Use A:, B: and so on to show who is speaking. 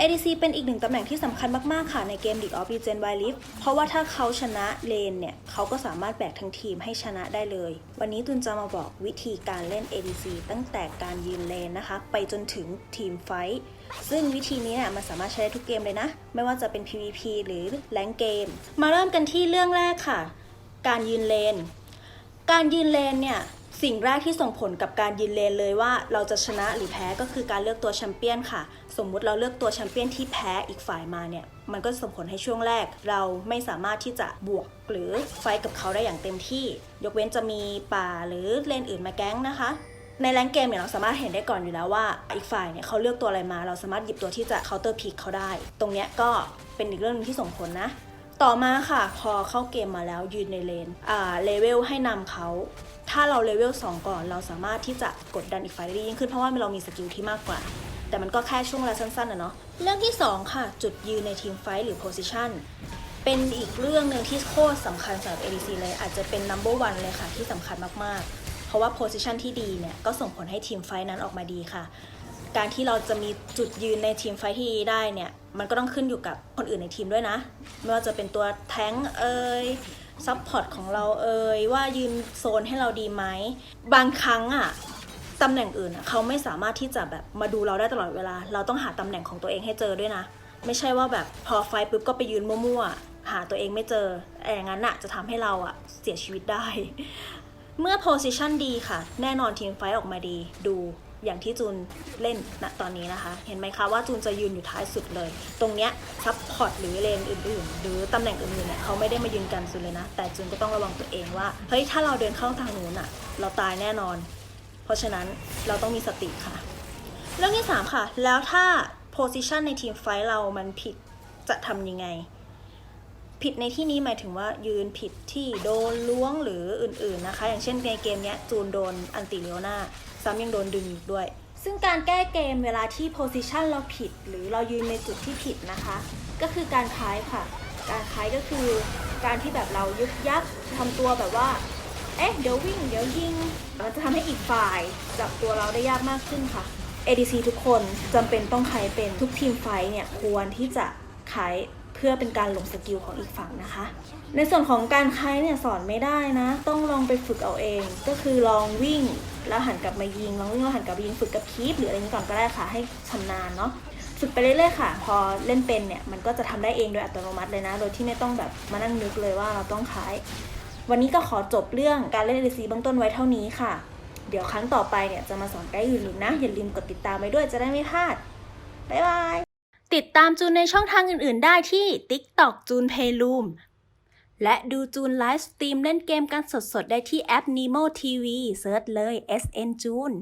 A: ADC เป็นอีกหนึ่งตำแหน่งที่สำคัญมาก ๆ ค่ะในเกม League of Legends Wild Rift เพราะว่าถ้าเขาชนะเลนเนี่ย เขาก็สามารถแบกทั้งทีมให้ชนะได้เลย วันนี้ตุนจะมาบอกวิธีการเล่น ADC ตั้งแต่การยืนเลนนะคะ ไปจนถึงทีมไฟท์ซึ่งวิธีนี้เนี่ยมันสามารถใช้ได้ทุกเกมเลยนะ ไม่ว่าจะเป็น PVP หรือแรงเกม มาเริ่มกันที่เรื่องแรกค่ะ การยืนเลน การยืนเลนเนี่ย สิ่งแรกที่ส่งผลกับการยืนเลนเลยว่าเราจะชนะหรือแพ้ก็คือการเลือกตัวแชมเปี้ยนค่ะ สมมุติเราเลือกตัวแชมเปี้ยนที่แพ้อีกฝ่ายมาเนี่ย มันก็ส่งผลให้ช่วงแรก เราไม่สามารถที่จะบวกหรือไฟกับเขาได้อย่างเต็มที่ ยกเว้นจะมีป่าหรือเลนอื่นมาแก๊งนะคะ ในแรงเกมเนี่ยเราสามารถเห็นได้ก่อนอยู่แล้วว่าอีกฝ่ายเนี่ยเขาเลือกตัวอะไรมา เราสามารถหยิบตัวที่จะเคาน์เตอร์พิกเขาได้ ตรงเนี้ยก็เป็นอีกเรื่องหนึงที่ส่งผลนะ ต่อมาค่ะ พอเข้าเกมมาแล้วยืนในเลนอ่าเลเวลให้นำเขาถ้าเราเลเวล2 ก่อนเราสามารถที่จะกดดันอีกฝ่ายได้ยิ่งขึ้นเพราะว่าเรามีสกิลที่มากกว่า แต่มันก็แค่ช่วงเวลาสั้นๆนะเนาะเรื่องที่ 2 ค่ะ จุดยืนในทีมไฟท์หรือ position เป็นอีกเรื่องหนึ่งที่โคตรสำคัญสำหรับ ADC เลย อาจจะเป็น number one เลยค่ะที่สำคัญมากๆ เพราะว่า position ที่ดีเนี่ย ก็ส่งผลให้ทีมไฟท์นั้นออกมาดีค่ะ การที่เราจะมีจุดยืนในทีมไฟที่ได้เนี่ยมันก็ต้องขึ้นอยู่กับคนอื่นในทีมด้วยนะ ไม่ว่าจะเป็นตัวแท้งเอ่ยซัพพอร์ตของเราเอ่ยว่ายืนโซนให้เราดีไหม บางครั้งอะตำแหน่งอื่นเขาไม่สามารถที่จะแบบมาดูเราได้ตลอดเวลา เราต้องหาตำแหน่งของตัวเองให้เจอด้วยนะ ไม่ใช่ว่าแบบพอไฟปุ๊บก็ไปยืนมั่วๆ หาตัวเองไม่เจอแอย่างนั้นอะจะทำให้เราอะเสียชีวิตได้ เมื่อ position ดีค่ะ แน่นอนทีมไฟออกมาดีดู อย่างที่จูนเล่นณตอนนี้นะคะ เห็นไหมคะว่าจูนจะยืนอยู่ท้ายสุดเลย ตรงเนี้ยซับพอร์ตหรือเลนอื่นๆ หรือตำแหน่งอื่นๆเนี่ยเขาไม่ได้มายืนกันสุดเลยนะ แต่จูนก็ต้องระวังตัวเองว่า เฮ้ย ถ้าเราเดินเข้าทางนู้นอะเราตายแน่นอน เพราะฉะนั้นเราต้องมีสติค่ะ เรื่องที่ 3 ค่ะ แล้วถ้า position ในทีมไฟท์เรามันผิดจะทำยังไง ผิดในที่นี้หมายถึงว่ายืนผิดที่โดนล้วงหรืออื่นๆนะคะ อย่างเช่นในเกมนี้จูนโดนอันติเลียวนาซ้ำยังโดนดึงอีกด้วย ซึ่งการแก้เกมเวลาที่โพซิชันเราผิด หรือเรายืนในจุดที่ผิดนะคะ ก็คือการคล้ายค่ะ การคล้ายก็คือการที่แบบเรายึกยักทำตัวแบบว่าเอ๊ะเดี๋ยววิ่งเดี๋ยวยิงมันจะทำให้อีกฝ่ายจับตัวเราได้ยากมากขึ้นค่ะ ADC ทุกคนจำเป็นต้องใช้เป็นทุกทีมไฟเนี่ยควรที่จะขาย เพื่อเป็นการลงสกิลของอีกฝั่งนะคะ ในส่วนของการคล้ายเนี่ยสอนไม่ได้นะ ต้องลองไปฝึกเอาเอง ก็คือลองวิ่งแล้วหันกลับมายิงลองวิ่งแล้วหันกลับมายิงฝึกกับคีปหรืออะไรนี้ก่อนก็ได้ค่ะ ให้ชำนาญเนาะฝึกไปเรื่อยๆค่ะ พอเล่นเป็นเนี่ยมันก็จะทำได้เองโดยอัตโนมัติเลยนะ โดยที่ไม่ต้องแบบมานั่งนึกเลยว่าเราต้องขาย วันนี้ก็ขอจบเรื่องการเล่น ADC เบื้องต้นไว้เท่านี้ค่ะ เดี๋ยวครั้งต่อไปเนี่ยจะมาสอนไกด์อื่นๆนะ อย่าลืมกดติดตามไว้ด้วยจะได้ไม่พลาดบ๊ายบาย ติดตามจูนในช่องทางอื่นๆ ได้ที่ TikTok จูนเพลูมและดูจูนไลฟ์สตรีมเล่นเกมกันสดๆ ได้ที่แอป Nemo TV เซิร์ชเลย SN จูน